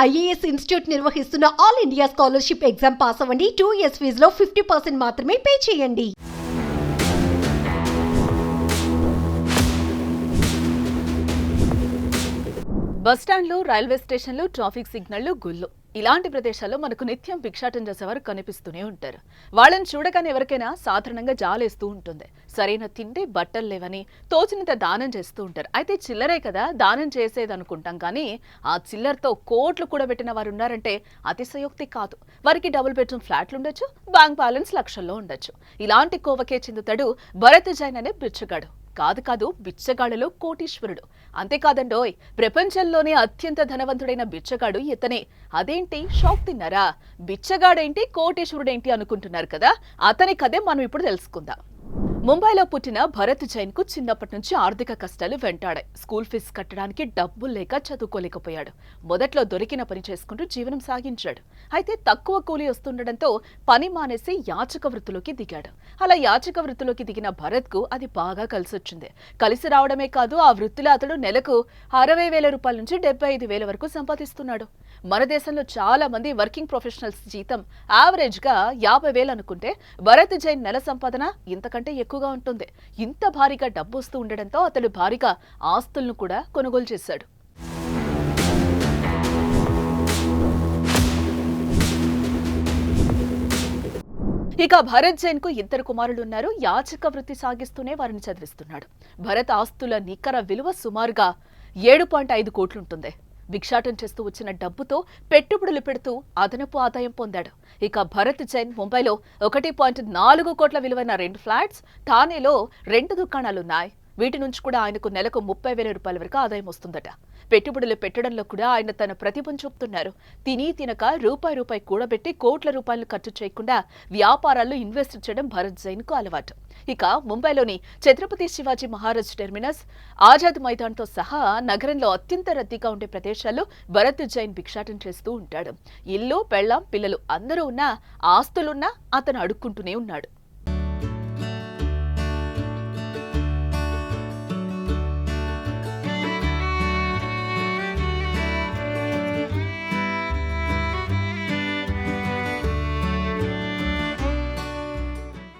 IAS institute నిర్వహిస్తున్న all India scholarship exam pass అవ్వండి. Two years ఫీజులో ఫిఫ్టీ పర్సెంట్ మాత్రమే పే చేయండి. బస్టాండ్లు రైల్వే స్టేషన్లు ట్రాఫిక్ సిగ్నళ్ళు గుళ్ళు. ఇలాంటి ప్రదేశాల్లో మనకు నిత్యం భిక్షాటం చేసేవారు కనిపిస్తూనే ఉంటారు. వాళ్ళని చూడగానే ఎవరికైనా సాధారణంగా జాలేస్తూ ఉంటుంది. సరైన తిండి బట్టలు లేవని తోచినంత దానం చేస్తూ ఉంటారు. అయితే చిల్లరే కదా దానం చేసేది అనుకుంటాం కానీ ఆ చిల్లరతో కోట్లు కూడా పెట్టిన వారు ఉన్నారంటే అతిశయోక్తి కాదు. వారికి డబుల్ బెడ్రూమ్ ఫ్లాట్లు ఉండొచ్చు బ్యాంక్ బ్యాలెన్స్ లక్షల్లో ఉండొచ్చు. ఇలాంటి కోవకే చెందుతాడు భరత్ జైన్ అనే బిచ్చుగాడు కాదు కాదు బిచ్చగాడులో కోటీశ్వరుడు. అంతేకాదండోయ్ ప్రపంచంలోనే అత్యంత ధనవంతుడైన బిచ్చగాడు ఇతనే. అదేంటి? షాక్ తిన్నారా? బిచ్చగాడేంటి? కోటీశ్వరుడేంటి అనుకుంటున్నారు కదా? అతని కథే మనం ఇప్పుడు తెలుసుకుందాం. ముంబైలో పుట్టిన భరత్ జైన్కు చిన్నప్పటి నుంచి ఆర్థిక కష్టాలు వెంటాడాయి. స్కూల్ ఫీజు కట్టడానికి డబ్బులు లేక చదువుకోలేకపోయాడు. మొదట్లో దొరికిన పని చేసుకుంటూ జీవనం సాగించాడు. అయితే తక్కువ కూలీ వస్తుండడంతో పని మానేసి యాచక వృత్తిలోకి దిగాడు. అలా యాచక వృత్తిలోకి దిగిన భరత్కు అది బాగా కలిసొచ్చింది. కలిసి రావడమే కాదు ఆ వృత్తిలో అతడు నెలకు అరవై వేల రూపాయల నుంచి డెబ్బై ఐదు వేల వరకు సంపాదిస్తున్నాడు. మన దేశంలో చాలా మంది వర్కింగ్ ప్రొఫెషనల్స్ జీతం యావరేజ్గా యాభై వేలు అనుకుంటే భరత్ జైన్ నెల సంపాదన ఇంతకంటే ఎక్కువ ఎక్కువగా ఉంటుంది. ఇంత భారీగా డబ్బు వస్తూ ఉండడంతో అతడు భారీగా ఆస్తులను కూడా కొనుగోలు చేశాడు. ఇక భరత్ జైన్కు ఇద్దరు కుమారులు ఉన్నారు. యాచక వృత్తి సాగిస్తూనే వారిని చదివిస్తున్నాడు. భరత్ ఆస్తుల నికర విలువ సుమారుగా ఏడు పాయింట్ ఐదు కోట్లుంటుంది భిక్షాటం చేస్తూ వచ్చిన డబ్బుతో పెట్టుబడులు పెడుతూ అదనపు ఆదాయం పొందాడు. ఇక భరత్ జైన్ ముంబైలో ఒకటి పాయింట్ నాలుగు కోట్ల విలువైన రెండు ఫ్లాట్స్ థానేలో రెండు దుకాణాలున్నాయి. వీటి నుంచి కూడా ఆయనకు నెలకు ముప్పై వేల రూపాయల వరకు ఆదాయం వస్తుందట. పెట్టుబడులు పెట్టడంలో కూడా ఆయన తన ప్రతిభను చూపుతున్నారు. తిని తినక రూపాయి రూపాయి కూడబెట్టి కోట్ల రూపాయలు ఖర్చు చేయకుండా వ్యాపారాల్లో ఇన్వెస్ట్ చేయడం భరత్ జైన్కు అలవాటు. ఇక ముంబైలోని ఛత్రపతి శివాజీ మహారాజ్ టెర్మినస్ ఆజాద్ మైదాన్తో సహా నగరంలో అత్యంత రద్దీగా ఉండే ప్రదేశాల్లో భరత్ జైన్ భిక్షాటం చేస్తూ ఉంటాడు. ఇల్లు పెళ్ళాం పిల్లలు అందరూ ఉన్నా ఆస్తులున్నా అతను అడుక్కుంటూనే ఉన్నాడు.